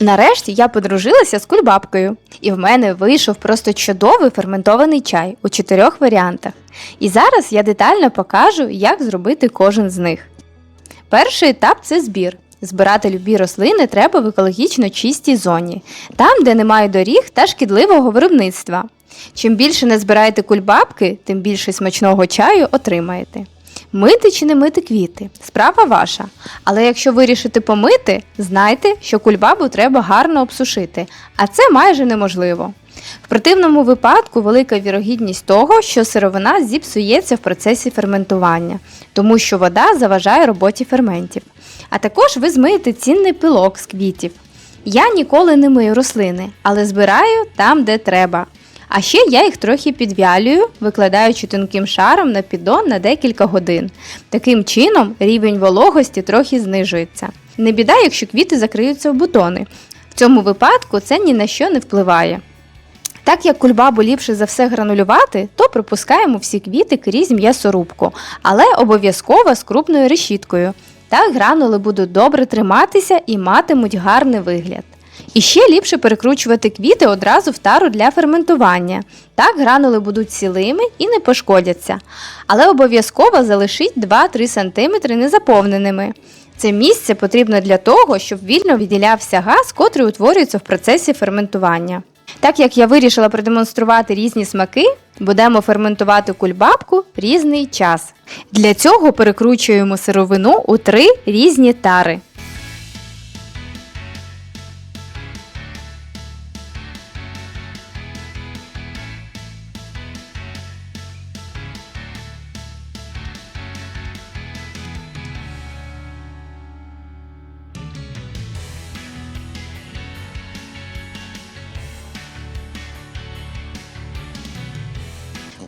Нарешті я подружилася з кульбабкою, і в мене вийшов просто чудовий ферментований чай у чотирьох варіантах. І зараз я детально покажу, як зробити кожен з них. Перший етап це збір. Збирати любі рослини треба в екологічно чистій зоні, там, де немає доріг та шкідливого виробництва. Чим більше не збираєте кульбабки, тим більше смачного чаю отримаєте. Мити чи не мити квіти справа ваша. Але якщо вирішите помити, знайте, що кульбабу треба гарно обсушити, а це майже неможливо. В противному випадку велика вірогідність того, що сировина зіпсується в процесі ферментування, тому що вода заважає роботі ферментів. А також ви змиєте цінний пилок з квітів. Я ніколи не мию рослини, але збираю там, де треба. А ще я їх трохи підвялюю, викладаючи тонким шаром на піддон на декілька годин. Таким чином рівень вологості трохи знижується. Не біда, якщо квіти закриються в бутони. В цьому випадку це ні на що не впливає. Так як кульбабу ліпше за все гранулювати, то пропускаємо всі квіти крізь м'ясорубку, але обов'язково з крупною решіткою. Так гранули будуть добре триматися і матимуть гарний вигляд. І ще ліпше перекручувати квіти одразу в тару для ферментування. Так гранули будуть цілими і не пошкодяться. Але обов'язково залишіть 2-3 см незаповненими. Це місце потрібно для того, щоб вільно відділявся газ, котрий утворюється в процесі ферментування. Так як я вирішила продемонструвати різні смаки, будемо ферментувати кульбабку різний час. Для цього перекручуємо сировину у три різні тари.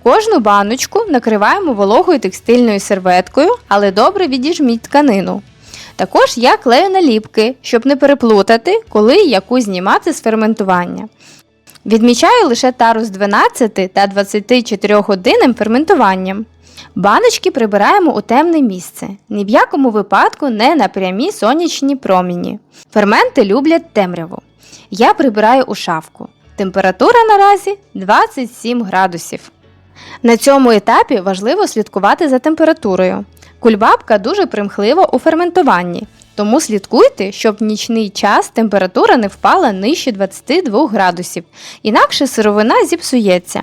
Кожну баночку накриваємо вологою текстильною серветкою, але добре відіжміть тканину. Також я клею наліпки, щоб не переплутати, коли яку знімати з ферментування. Відмічаю лише тару з 12 та 24 годинним ферментуванням. Баночки прибираємо у темне місце, ні в якому випадку не на прямі сонячні проміні. Ферменти люблять темряву. Я прибираю у шафку. Температура наразі 27 градусів. На цьому етапі важливо слідкувати за температурою. Кульбабка дуже примхлива у ферментуванні, тому слідкуйте, щоб в нічний час температура не впала нижче 22 градусів, інакше сировина зіпсується.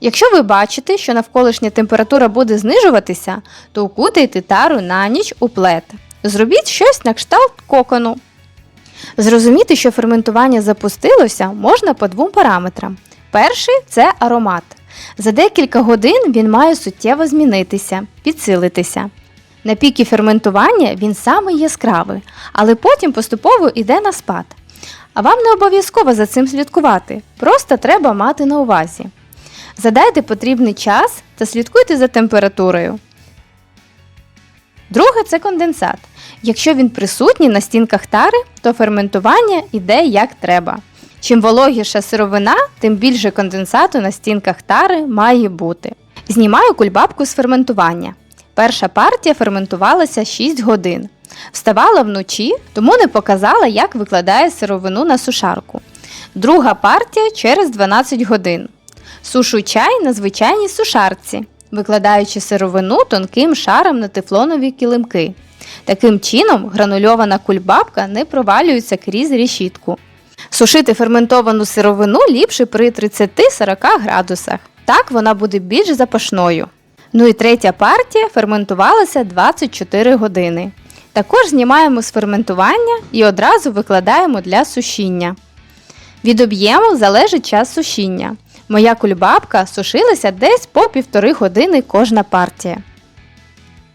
Якщо ви бачите, що навколишня температура буде знижуватися, то укутайте тару на ніч у плед. Зробіть щось на кшталт кокону. Зрозуміти, що ферментування запустилося, можна по двом параметрам. Перший це аромат. За декілька годин він має суттєво змінитися, підсилитися. На пікі ферментування він самий яскравий, але потім поступово йде на спад. А вам не обов'язково за цим слідкувати, просто треба мати на увазі. Задайте потрібний час та слідкуйте за температурою. Друге це конденсат. Якщо він присутній на стінках тари, то ферментування йде як треба. Чим вологіша сировина, тим більше конденсату на стінках тари має бути. Знімаю кульбабку з ферментування. Перша партія ферментувалася 6 годин. Вставала вночі, тому не показала, як викладає сировину на сушарку. Друга партія через 12 годин. Сушу чай на звичайній сушарці, викладаючи сировину тонким шаром на тефлонові килимки. Таким чином гранульована кульбабка не провалюється крізь решітку. Сушити ферментовану сировину ліпше при 30-40 градусах. Так вона буде більш запашною. Ну і третя партія ферментувалася 24 години. Також знімаємо з ферментування і одразу викладаємо для сушіння. Від об'єму залежить час сушіння. Моя кульбабка сушилася десь по півтори години кожна партія.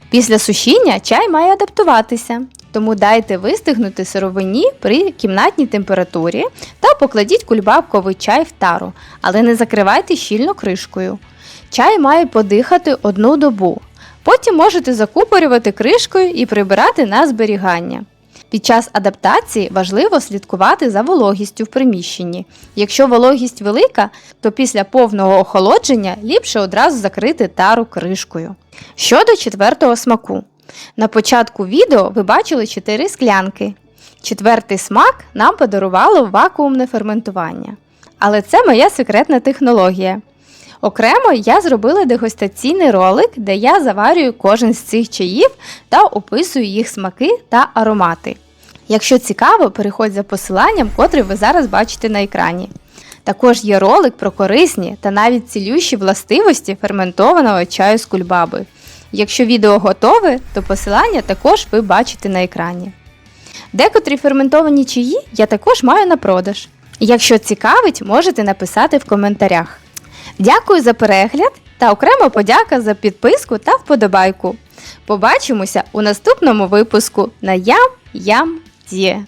Після сушіння чай має адаптуватися, тому дайте вистигнути сировині при кімнатній температурі та покладіть кульбабковий чай в тару, але не закривайте щільно кришкою. Чай має подихати одну добу. Потім можете закупорювати кришкою і прибирати на зберігання. Під час адаптації важливо слідкувати за вологістю в приміщенні. Якщо вологість велика, то після повного охолодження ліпше одразу закрити тару кришкою. Щодо четвертого смаку. На початку відео ви бачили 4 склянки. Четвертий смак нам подарувало вакуумне ферментування. Але це моя секретна технологія. Окремо я зробила дегустаційний ролик, де я заварюю кожен з цих чаїв та описую їх смаки та аромати. Якщо цікаво, переходь за посиланням, котре ви зараз бачите на екрані. Також є ролик про корисні та навіть цілющі властивості ферментованого чаю з кульбаби. Якщо відео готове, то посилання також ви бачите на екрані. Декотрі ферментовані чаї я також маю на продаж. Якщо цікавить, можете написати в коментарях. Дякую за перегляд та окремо подяка за підписку та вподобайку. Побачимося у наступному випуску на Ям Ям Дє.